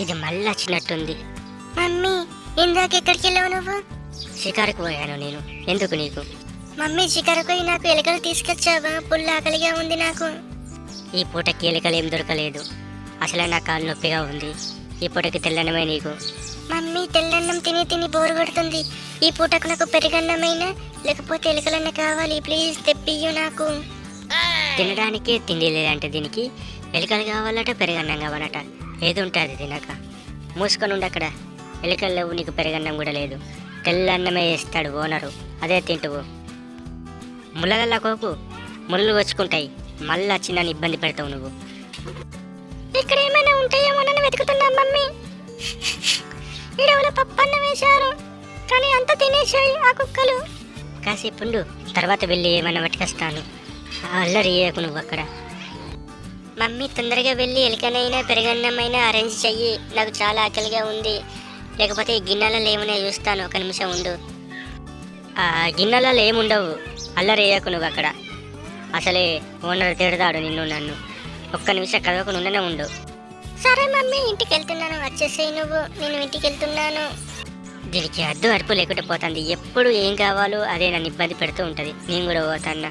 ఇది మళ్ళీ వచ్చినట్టుంది మమ్మీ ఇందాక ఎక్కడికి వెళ్ళావు నువ్వు? షికారుకు పోయాను నేను. ఎందుకు నీకు? మమ్మీ చికరకు నాకు ఎలుకలు తీసుకొచ్చావా? పుల్ల ఆకలిగా ఉంది నాకు. ఈ పూట కీలకలు ఏం దొరకలేదు. అసలే నా కాలు నొప్పిగా ఉంది. ఈ పూటకి తెల్లనమే నీకు. మమ్మీ తెల్లన్నం తిని తిని బోరు కొడుతుంది. ఈ పూటకు నాకు పెరుగన్నమైనా లేకపోతే ఎలుకలన్న కావాలి. ప్లీజ్ తెప్పియు నాకు. తినడానికే తిండి లేదంటే దీనికి ఎలుకలు కావాలట పెరుగన్నం కావాలట. ఏది ఉంటుంది తినక? మూసుకొని ఉండు అక్కడ. ఎలుకలు లేవు నీకు పెరగన్నం కూడా లేదు. తెల్ల అన్నమే వేస్తాడు ఓనరు. అదే తింటువు. ముళ్ళగల్లా కోకు? ముళ్ళు వచ్చుకుంటాయి. మళ్ళీ వచ్చి నన్ను ఇబ్బంది పెడతావు నువ్వు. ఇక్కడ ఏమైనా ఉంటాయేమో నన్ను వెతుకుతున్నా మమ్మీ. ఇడవల పప్పన్న వేశారు. కానీ అంత తినేసాయి ఆ కుక్కలు. కాసేపు తర్వాత వెళ్ళి ఏమైనా పట్టుకొస్తాను. అల్లరి చేయకు నువ్వు అక్కడ. మమ్మీ తొందరగా వెళ్ళి ఎలుకనైనా పెరుగన్నమైనా అరేంజ్ చెయ్యి. నాకు చాలా ఆకలిగా ఉంది. లేకపోతే ఈ గిన్నెలలో ఏమైనా చూస్తాను. ఒక నిమిషం ఉండు. ఆ గిన్నెలలో ఏముండవు. అల్లరి చేయకు నువ్వు అక్కడ. అసలే ఓనర్ తిడతాడు నిన్ను నన్ను. ఒక్క నిమిషం కదవకుండా ఉండనే ఉండు. సరే మమ్మీ ఇంటికి వెళ్తున్నాను. వచ్చేసేయి నువ్వు. నేను ఇంటికి వెళ్తున్నాను. దీనికి అడ్డు అడుపు లేకుండా పోతుంది. ఎప్పుడు ఏం కావాలో అదే నన్ను ఇబ్బంది పెడుతూ ఉంటుంది. నేను కూడా పోతాన్నా.